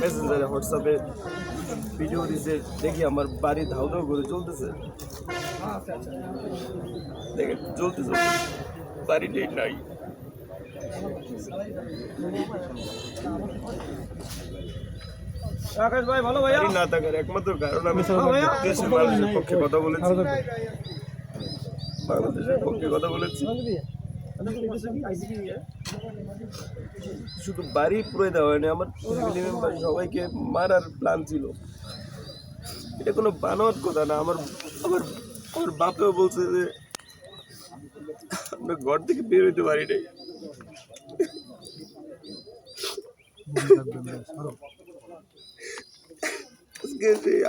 মেসেঞ্জারে হোয়াটসঅ্যাপে ভিডিও দিছে দেখি আমার বাড়ি ধাউ ধাউ করে চলতেছে। দেখেন চলতে চলতে বাড়িটাই নাই। আকাশ ভাই ভালো ভাইয়া? না থাকার একমাত্র কারণ আমি দেশের মানুষের পক্ষে কথা বলেছি। বাংলাদেশের পক্ষে কথা বলেছি। শুধু বাড়ি পুরো দেওয়া হয়নি আমার ফ্যামিলি মেম্বার সবাইকে মারার প্ল্যান ছিল। এটা কোনো বানোয়ার কথা না আমার আমার আমার বাপেও বলছে যে আমরা ঘর থেকে বের হইতে পারি নাই।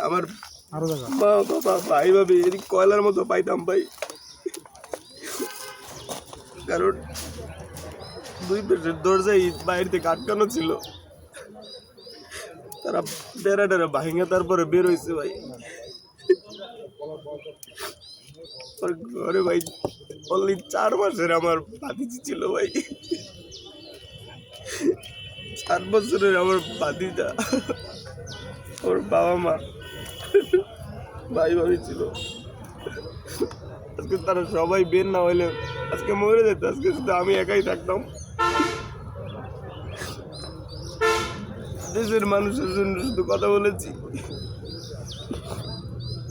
আমার মা বাবা ভাই ভাবি এদিক কয়লার মতো পাইতাম ভাই। কারণ দুই পেটের দরজায় বাইরে থেকে আটকানো ছিল। তারা বেড়া টেরা ভাঙে তারপরে বের হয়েছে ভাই। ঘরে ভাই অনলি চার মাসের আমার ভাতিজি ছিল ভাই। চার বছরের আমার ভাতিজা। ওর বাবা মা। ভাই ভাবি ছিল। আজকে তারা সবাই বের না হইলে আজকে মরে যেত, আজকে শুধু আমি একাই থাকতাম। দেশের মানুষের জন্য শুধু কথা বলেছি।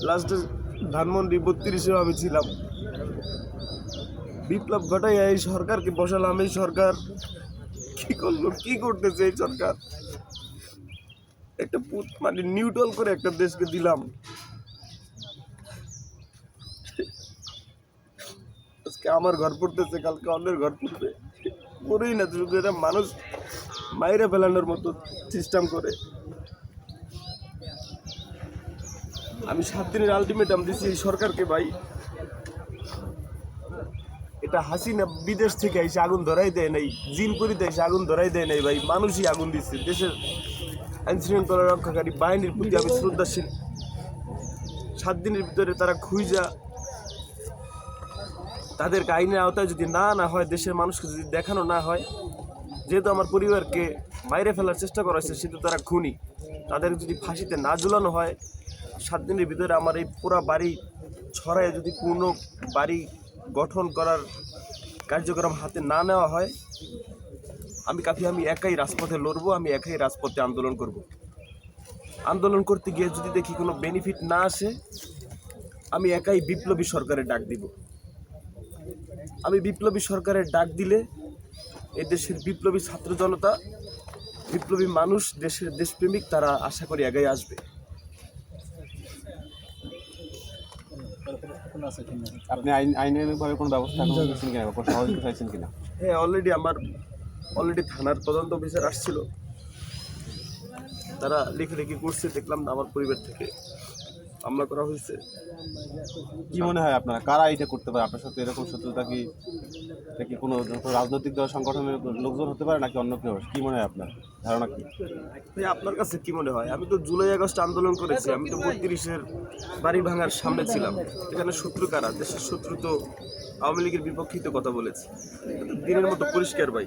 লাস্টে ধানমন্ডি বত্রিশেও আমি ছিলাম। বিপ্লব ঘটাই এই সরকারকে বসালাম, এই সরকার কি করল, কি করতেছে এই সরকার? একটা মানে নিউট্রাল করে একটা দেশকে দিলাম। আজকে আমার ঘর পড়তেছে, কালকে অন্যের ঘর পড়বে। পড়েই না শুধু এটা মানুষ। মাইরে ফেলানোর মতো সিস্টেম করে। আমি সাত দিনের আলটিমেটাম দিছি এই সরকারকে ভাই। এটা হাসিনা বিদেশ থেকে এসে আগুন ধরাই দেয় নাই জিনপুরিতে এসে আগুন ধরাই দেয় নাই ভাই, মানুষই আগুন দিচ্ছে। দেশের আইন শৃঙ্খলা রক্ষাকারী বাহিনীর প্রতি আমি শ্রদ্ধাশীল। সাত দিনের ভিতরে তারা খুঁজা তাদেরকে আইনের আওতায় যদি না না হয়, দেশের মানুষকে যদি দেখানো না হয় যেহেতু আমার পরিবারকে বাইরে ফেলার চেষ্টা করা হয়েছে, সেহেতু তারা খুনি। তাদের যদি ফাঁসিতে না ঝুলানো হয়, সাত দিনের ভিতরে আমার এই পুরা বাড়ি ছড়ায় যদি পূর্ণ বাড়ি গঠন করার কার্যক্রম হাতে না নেওয়া হয়, আমি কাফি, আমি একাই রাজপথে লড়বো, আমি একাই রাজপথে আন্দোলন করব। আন্দোলন করতে গিয়ে যদি দেখি কোনো বেনিফিট না আসে, আমি একাই বিপ্লবী সরকারের ডাক দিব। আমি বিপ্লবী সরকারের ডাক দিলে এই দেশের বিপ্লবী ছাত্র জনতা বিপ্লবী মানুষ দেশের দেশপ্রেমিক তারা আশা করি এগাই আসবে। আপনি আইন আইনানুগভাবে কোনো ব্যবস্থা নিচ্ছেন কিনা কোনো সহযোগিতা চাইছেন কিনা? হ্যাঁ অলরেডি আমার অলরেডি থানার তদন্ত অফিসার আসছিল। তারা লিখে লিখে করছে দেখলাম না আমার পরিবার থেকে। হামলা করা হয়েছে। কি মনে হয় আপনার? কারা এটা করতে পারে? আপনার সাথে এরকম শত্রুতা কি এটা কি কোনো রাজনৈতিক দল সংগঠনের লোকজন হতে পারে নাকি অন্য কেউ? কি মনে হয় আপনার? ধারণা কি? ভাই আপনার কাছে কি মনে হয়? আমি তো জুলাই আগস্ট আন্দোলন করেছি। আমি তো বত্রিশের বাড়ি ভাঙার সামনে ছিলাম। এখানে শত্রু কারা? দেশের শত্রু তো আওয়ামী লীগের বিপক্ষেই তো কথা বলেছি। দিনের মতো পরিষ্কার ভাই।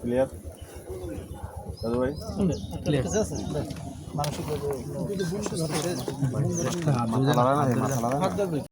ক্লিয়ার দাদু ভাই মানসিকভাবে